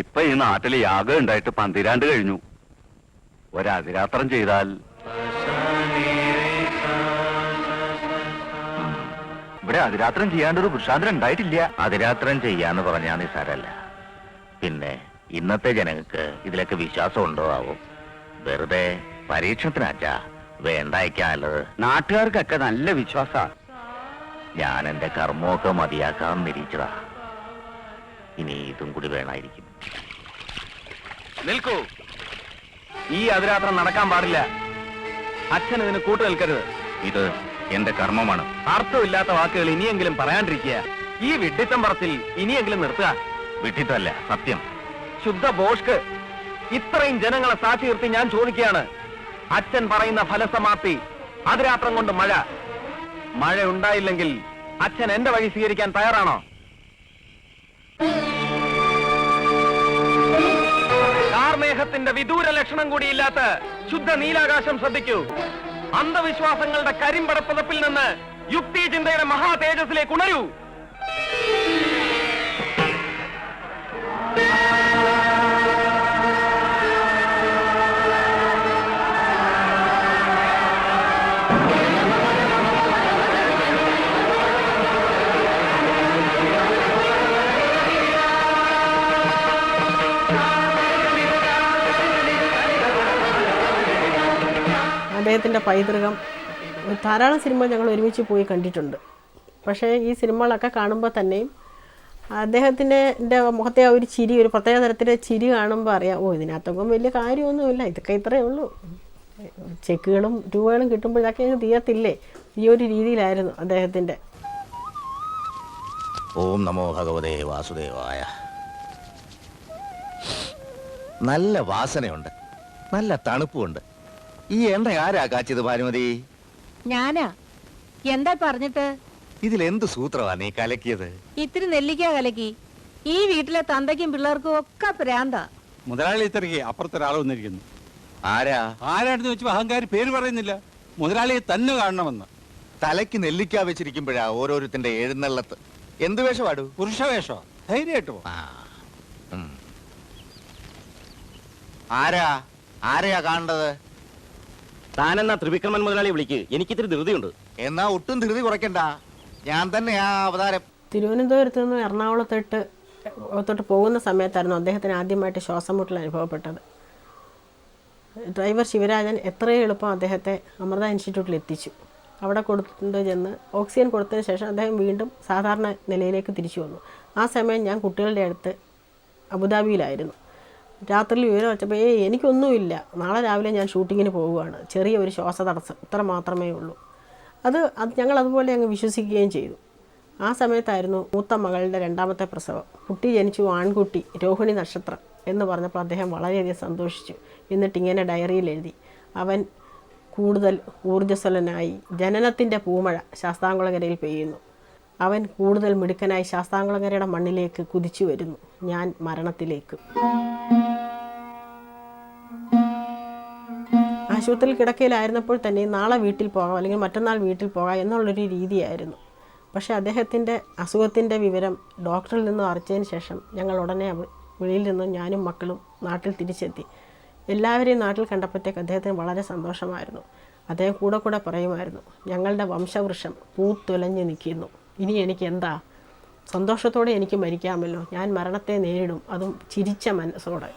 ഇപ്പൊ ഈ നാട്ടിൽ യാഗം ഉണ്ടായിട്ട് പന്തിരാണ്ട് കഴിഞ്ഞു. ഒരതിരാത്രം ചെയ്താൽ ഇവിടെ അതിരാത്രം ചെയ്യാണ്ടൊരു പുരുഷാന്തരം ഉണ്ടായിട്ടില്ല. അതിരാത്രം ചെയ്യാന്ന് പറഞ്ഞാൽ നിസാരല്ല. പിന്നെ ഇന്നത്തെ ജനങ്ങൾക്ക് ഇതിലൊക്കെ വിശ്വാസം ഉണ്ടോ ആവും? വെറുതെ പരീക്ഷണത്തിനാച്ചാ വേണ്ടായിക്കാലത് നാട്ടുകാർക്കൊക്കെ നല്ല വിശ്വാസ. ഞാൻ എന്റെ കർമ്മമൊക്കെ മതിയാക്കാൻ നിരീക്ഷതാ ഇനി ഇതും കൂടി വേണമായിരിക്കും നിൽക്കൂ. ഈ അതിരാത്രം നടക്കാൻ പാടില്ല. അച്ഛൻ ഇതിന് കൂട്ടു നിൽക്കരുത്. ഇത് എന്റെ കർമ്മമാണ്. അർത്ഥമില്ലാത്ത വാക്കുകൾ ഇനിയെങ്കിലും പറയാണ്ടിരിക്കുക. ഈ വിഡ്ഢിത്തം പറത്തിൽ ഇനിയെങ്കിലും നിർത്തുക. വിഡിത്തല്ല സത്യം. ശുദ്ധ ബോഷ്ക്ക് ഇത്രയും ജനങ്ങളെ സാക്ഷി നിർത്തി ഞാൻ ചോദിക്കുകയാണ്. അച്ഛൻ പറയുന്ന ഫലസമാപ്തി അതിരാത്രം കൊണ്ട് മഴ. മഴ ഉണ്ടായില്ലെങ്കിൽ അച്ഛൻ എന്റെ വഴി സ്വീകരിക്കാൻ തയ്യാറാണോ? കാർമേഘത്തിന്റെ വിദൂര ലക്ഷണം കൂടിയില്ലാത്ത ശുദ്ധ നീലാകാശം ശ്രദ്ധിക്കൂ. അന്ധവിശ്വാസങ്ങളുടെ കരിമ്പടപ്പതപ്പിൽ നിന്ന് യുക്തി ചിന്തയുടെ മഹാ തേജസ്സിലേക്ക് ഉണരൂ. അദ്ദേഹത്തിന്റെ പൈതൃകം. ധാരാളം സിനിമ ഞങ്ങൾ ഒരുമിച്ച് പോയി കണ്ടിട്ടുണ്ട്. പക്ഷേ ഈ സിനിമകളൊക്കെ കാണുമ്പോൾ തന്നെയും അദ്ദേഹത്തിന്റെ മുഖത്തെ ആ ഒരു ചിരി ഒരു പ്രത്യേക തരത്തിലെ ചിരി കാണുമ്പോൾ അറിയാം ഓ ഇതിനകത്തൊക്കെ വലിയ കാര്യമൊന്നുമില്ല ഇതൊക്കെ ഇത്രയേ ഉള്ളൂ. ചെക്കുകളും രൂപകളും കിട്ടുമ്പോഴൊക്കെ ഞങ്ങൾ തീയത്തില്ലേ ഈ ഒരു രീതിയിലായിരുന്നു അദ്ദേഹത്തിന്റെ ഓം നമോ ഭഗവതേ വാസുദേവായ. നല്ല വാസനയുണ്ട്. നല്ല തണുപ്പുണ്ട്. ഈ എണ്ണ ആരാ കാച്ചിയത് ഭാനുമതി ഞാനാ. എന്താ പറഞ്ഞിട്ട്? ഇതിൽ എന്ത് സൂത്രമാ നീ കലക്കിയത്? ഇത്തിരി നെല്ലിക്ക കലക്കി. ഈ വീട്ടിലെ തന്തയ്ക്കും പിള്ളേർക്കും ഒക്കെ പ്രാന്ത. മുതലാളി തിരക്കി അപ്പുറത്തൊരാൾ വന്നിരിക്കുന്നു. ആരാ? ആരാണെന്ന് വെച്ച് അഹങ്കാരി പേര് പറയുന്നില്ല. മുതലാളിയെ തന്നെ കാണണമെന്ന്. തലയ്ക്ക് നെല്ലിക്ക വെച്ചിരിക്കുമ്പോഴാ ഓരോരുത്തന്റെ എഴുന്നള്ളത്ത്. എന്ത് വേഷമാടു പുരുഷവേഷോ? ധൈര്യമായിട്ട് പോ. ആരാ? ആരെയാ കാണേണ്ടത്? താനെന്നാ ത്രിവിക്രമൻ മുതലാളി വിളിക്ക്. എനിക്കിത്തിരി ധൃതിയുണ്ട്. എന്നാ ഒട്ടും ധൃതി കുറയ്ക്കണ്ട. ഞാൻ തന്നെ ആ അവതാരം തിരുവനന്തപുരത്ത് നിന്ന് എറണാകുളത്തോട്ട് ത്തോട്ട് പോകുന്ന സമയത്തായിരുന്നു അദ്ദേഹത്തിന് ആദ്യമായിട്ട് ശ്വാസം മുട്ടൽ അനുഭവപ്പെട്ടത്. ഡ്രൈവർ ശിവരാജൻ എത്രയും എളുപ്പം അദ്ദേഹത്തെ അമൃത ഇൻസ്റ്റിറ്റ്യൂട്ടിൽ എത്തിച്ചു. അവിടെ കൊടുത്തു ചെന്ന് ഓക്സിജൻ കൊടുത്തതിന് ശേഷം അദ്ദേഹം വീണ്ടും സാധാരണ നിലയിലേക്ക് തിരിച്ചു വന്നു. ആ സമയം ഞാൻ കുട്ടികളുടെ അടുത്ത് അബുദാബിയിലായിരുന്നു. രാത്രിയിൽ വിവരം വെച്ചപ്പോൾ ഏയ് എനിക്കൊന്നുമില്ല. നാളെ രാവിലെ ഞാൻ ഷൂട്ടിങ്ങിന് പോവുകയാണ്. ചെറിയ ഒരു ശ്വാസ തടസ്സം. ഇത്ര മാത്രമേ ഉള്ളൂ. അത് അത് ഞങ്ങൾ അതുപോലെ അങ്ങ് വിശ്വസിക്കുകയും ചെയ്തു. ആ സമയത്തായിരുന്നു മൂത്ത മകളുടെ രണ്ടാമത്തെ പ്രസവം. കുട്ടി ജനിച്ചു ആൺകുട്ടി രോഹിണി നക്ഷത്രം എന്ന് പറഞ്ഞപ്പോൾ അദ്ദേഹം വളരെയധികം സന്തോഷിച്ചു. എന്നിട്ട് ഇങ്ങനെ ഡയറിയിൽ എഴുതി. അവൻ കൂടുതൽ ഊർജസ്വലനായി ജനനത്തിന്റെ പൂമഴ ശാസ്താംകുളങ്ങരയിൽ പെയ്യുന്നു. അവൻ കൂടുതൽ മിടുക്കനായി ശാസ്താംകുളങ്ങരയുടെ മണ്ണിലേക്ക് കുതിച്ചു വരുന്നു. ഞാൻ മരണത്തിലേക്ക്. ആശുപത്രിയിൽ കിടക്കയിലായിരുന്നപ്പോൾ തന്നെ നാളെ വീട്ടിൽ പോകാം അല്ലെങ്കിൽ മറ്റന്നാൾ വീട്ടിൽ പോകാം എന്നുള്ളൊരു രീതിയായിരുന്നു. പക്ഷേ അദ്ദേഹത്തിന്റെ അസുഖത്തിന്റെ വിവരം ഡോക്ടറിൽ നിന്നും അറിച്ചതിന് ശേഷം ഞങ്ങൾ ഉടനെ വെളിയിൽ നിന്നും ഞാനും മക്കളും നാട്ടിൽ തിരിച്ചെത്തി. എല്ലാവരെയും നാട്ടിൽ കണ്ടപ്പോഴത്തേക്ക് അദ്ദേഹത്തിന് വളരെ സന്തോഷമായിരുന്നു. അദ്ദേഹം കൂടെ കൂടെ പറയുമായിരുന്നു ഞങ്ങളുടെ വംശവൃക്ഷം പൂത്തുലഞ്ഞു നിൽക്കുന്നു. ഇനി എനിക്ക് എന്താ? സന്തോഷത്തോടെ എനിക്ക് മരിക്കാമല്ലോ. ഞാൻ മരണത്തെ നേരിടും. അതും ചിരിച്ച മനസ്സോടെ.